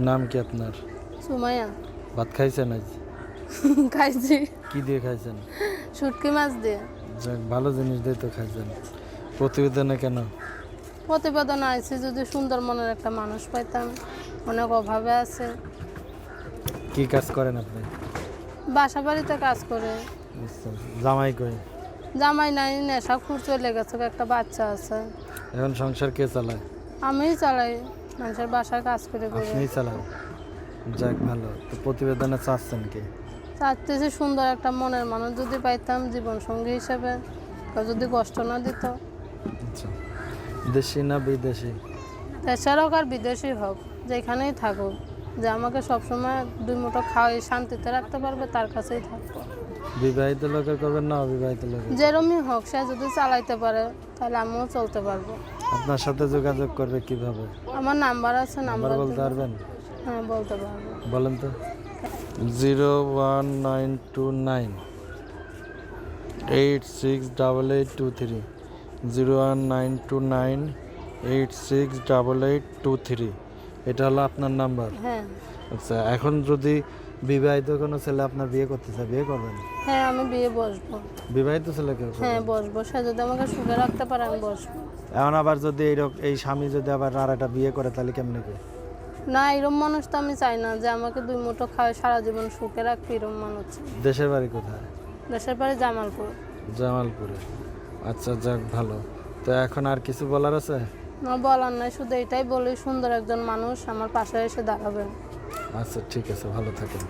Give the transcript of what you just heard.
নাম কি আপনার? সুমাইয়া। ভাত খাইছেন আজ? খাইছি। কি দিয়ে খাইছেন? শুটকি মাছ দিয়ে। যাক ভালো জিনিস দিয়ে তো খাইছেন। প্রতিবেদনে কেন? প্রতিবেদন আইছি যদি সুন্দর মনের একটা মানুষ পাইতাম। অনেক অভাবে আছে। কি কাজ করেন আপনি? বাসা বাড়িতে কাজ করে। জামাই কই? জামাই নাই নেশা খুর চলে গেছে একটা বাচ্চা আছে। এখন সংসার কে চালায়? আমিই চালাই। মানুষের বাসায় কাজ করে করে। আপনিই চালান। যাক ভালো। তো প্রতিবেদনে চাচ্ছেন কি? চাচ্তেছি সুন্দর একটা মনের মানুষ যদি পাইতাম জীবন সঙ্গী হিসেবে কেউ যদি কষ্ট না দিত। আচ্ছা। দেশি না বিদেশি? দেশের হোক আর বিদেশি হোক যেখানেই থাকুক যে আমাকে সবসময় দুই মুঠো খাওয়াই শান্তিতে রাখতে পারবে তার কাছেই থাকব। বিবাহিত লোকের করবেন না অবিবাহিত লোকের যেরমই হোক সে যদি চালাইতে পারে তাহলে আমিও চলতে পারব। আপনার সাথে যোগাযোগ করবে কীভাবে? আমার নাম্বার আছে নাম্বার বলতে পারবেন? হ্যাঁ বলতে পারব। বলেন তো। Zero one nine two nine eight six double eight two three. Zero one nine two nine eight six double eight two three. এটা হলো আপনার নাম্বার। হ্যাঁ। আচ্ছা এখন যদি বিবাহিত কোনো ছেলে আপনার বিয়ে করতে চায় বিয়ে করবেন? হ্যাঁ আমি বিয়ে বসবো। বিবাহিত ছেলে কেউ হ্যাঁ বসবো। সে যদি আমাকে সুখে রাখতে পারে আমি বসবো। এখন আবার যদি এইরকম এই স্বামী যদি আবার আর একটা বিয়ে করে তাহলে কেমনে কি? না এরম মানুষ তো আমি চাই না যে আমাকে দুই মুঠো খাওয়াই সারা জীবন সুখে রাখবে এরম মানুষ দেশের বাড়ি কোথায়? দেশের বাড়ি জামালপুর। জামালপুরে। আচ্ছা যাক ভালো। তো এখন আর কিছু বলার আছে? না বলার নাই। শুধু এটাই বলি সুন্দর একজন মানুষ আমার পাশে এসে দাঁড়াবে আচ্ছা ঠিক আছে ভালো থাকেন।